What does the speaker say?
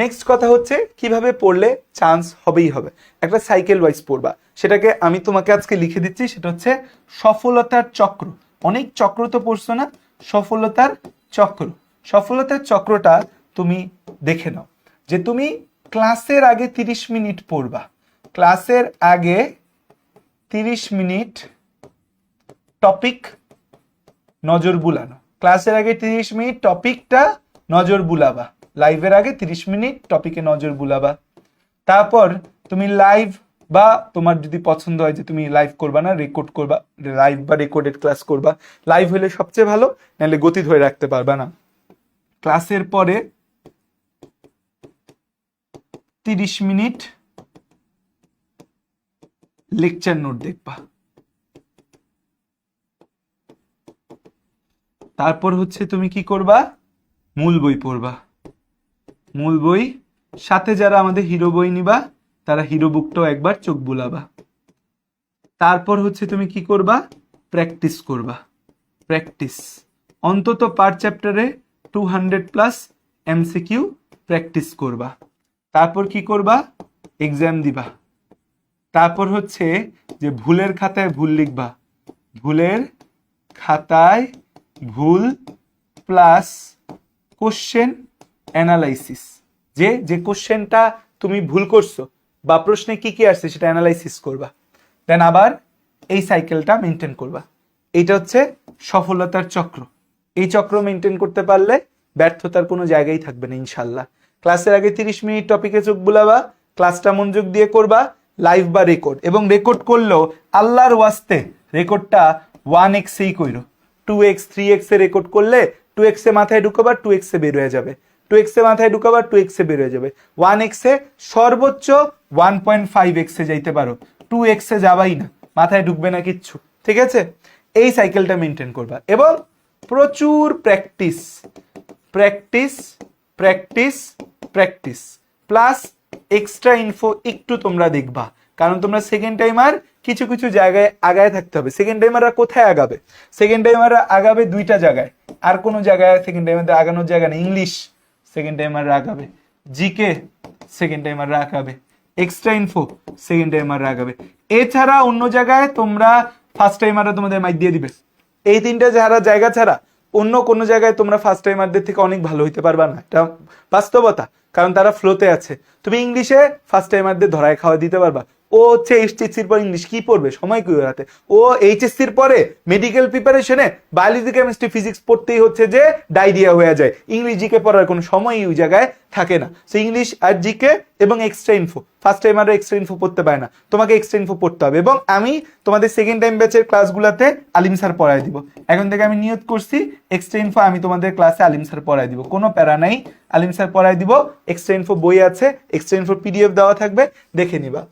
Next কথা হচ্ছে, কীভাবে পড়লে চান্স হবেই হবে। একটা সাইকেল ওয়াইজ পড়বা। সেটাকে আমি তোমাকে আজকে লিখে দিচ্ছি, সেটা হচ্ছে সফলতার চক্র। অনেক চক্র তো পড়ছো না? সফলতার চক্র। সফলতার চক্রটা তুমি দেখে নাও যে তুমি ক্লাসের আগে তিরিশ মিনিট পড়বা। ক্লাসের আগে তিরিশ মিনিট টপিক নজর বুলানো। ক্লাসের আগে তিরিশ মিনিট টপিকটা নজর বুলাবা। লাইভের আগে তিরিশ মিনিট টপিকে নজর বুলাবা। তারপর তুমি লাইভ বা তোমার যদি পছন্দ হয় যে তুমি লাইভ করবা না রেকর্ড করবা লাইভ বা রেকর্ডেড ক্লাস করবা লাইভ হলে সবচেয়ে ভালো, নাহলে গতি ধরে রাখতে পারবা না। ক্লাসের পরে তিরিশ মিনিট লেকচার নোট দেখবা। তারপর হচ্ছে তুমি কি করবা? মূল বই পড়বা। মূল বই। সাথে যারা আমাদের হিরো বই নিবা, তারা হিরো বুকটাও একবার চোখ বুলাবা। তারপর হচ্ছে তুমি কি করবা? প্র্যাকটিস করবা। প্র্যাকটিস। অন্তত পার চ্যাপ্টারে two hundred plus MCQ practice করবা। তারপর কি করবা? এক্সাম দিবা। তারপর হচ্ছে যে ভুলের খাতায় ভুল লিখবা। ভুলের খাতায় ভুল প্লাস কোশ্চেন অ্যানালাইসিস যে যে কোশ্চেনটা তুমি ভুল করছ বা প্রশ্নে কি কি আসছে সেটা অ্যানালাইসিস করবা। দেন আবার এই সাইকেলটা মেনটেন করবা। এটা হচ্ছে সফলতার চক্র। এই চক্র মেনটেন করতে পারলে ব্যর্থতার কোনো জায়গায় থাকবে না ইনশাল্লাহ ক্লাসের আগে তিরিশ মিনিট টপিকে চোখ বুলাবা, ক্লাসটা মনোযোগ দিয়ে করবা লাইভ বা রেকর্ড এবং রেকর্ড করলেও আল্লাহর ওয়াস্তে রেকর্ডটা ওয়ান এক্সেই কইরো। টু এক্স থ্রি এক্সে রেকর্ড করলে টু এক্সে মাথায় ঢুকাবার টু এক্সে বের হয়ে যাবে। টু এক্সে মাথায় ঢুকাবার টু এক্সে বের হয়ে যাবে। ওয়ান এক্সে সর্বোচ্চ ওয়ান পয়েন্ট ফাইভ এক্সে যাইতে পারো। টু এক্সে যাবাই না। মাথায় ঢুকবে না কিচ্ছু। ঠিক আছে? এই সাইকেলটা মেনটেন করবা। এবং প্রচুর practice practice practice practice plus extra info একটু তোমরা দেখবা। কারণ তোমরা সেকেন্ড টাইমার কিছু কিছু জায়গায় আগায় থাকতে হবে। সেকেন্ড টাইমাররা কোথায় আগাবে? সেকেন্ড টাইমাররা আগাবে দুইটা জায়গায়। আর কোনো জায়গায় সেকেন্ড টাইমারদের আগানোর জায়গা নেই। ইংলিশ সেকেন্ড টাইমাররা আগাবে জিকে সেকেন্ড টাইমাররা আগাবে এক্সট্রা ইনফো সেকেন্ড টাইমাররা আগাবে এছাড়া অন্য জায়গায় তোমরা ফার্স্ট টাইমাররা তোমাদের মাইক দিয়ে দিবে। এই তিনটা যারা জায়গা ছাড়া অন্য কোনো জায়গায় তোমরা ফার্স্ট টাইমারদের থেকে অনেক ভালো হইতে পারবা না। এটা বাস্তবতা, কারণ তারা ফ্লোতে আছে। তুমি ইংলিশে ফার্স্ট টাইমারদের ধরায় খাওয়া দিতে পারবা। ও হচ্ছে এইচএসসির পর ইংলিশ কি পড়বে? সময় কি হাতে? ও এইচএসসির পরে মেডিকেল প্রিপারেশনে বায়োলজি কেমিস্ট্রি ফিজিক্স পড়তেই হচ্ছে যে ডায়রিয়া হয়ে যায়। ইংলিশ জিকে পড়ার কোনো সময়ই ওই জায়গায় থাকে না। সো ইংলিশ আর জিকে এবং এক্সট্রা ইনফো ফার্স্ট টাইম আরও এক্সট্রা ইনফো পড়তে পারে না। তোমাকে এক্সট্রা ইনফো পড়তে হবে। এবং আমি তোমাদের সেকেন্ড টাইম ব্যাচের ক্লাসগুলোতে আলিম স্যার পড়ায় দিব। এখন থেকে আমি নিয়ত করছি এক্সট্রা ইনফো আমি তোমাদের ক্লাসে আলিম স্যার পড়ায় দিব। কোনো প্যারা নাই। আলিম স্যার পড়ায় দিব। এক্সট্রা ইনফো বই আছে। এক্সট্রা ইনফো পিডিএফ দেওয়া থাকবে। দেখে নিবা।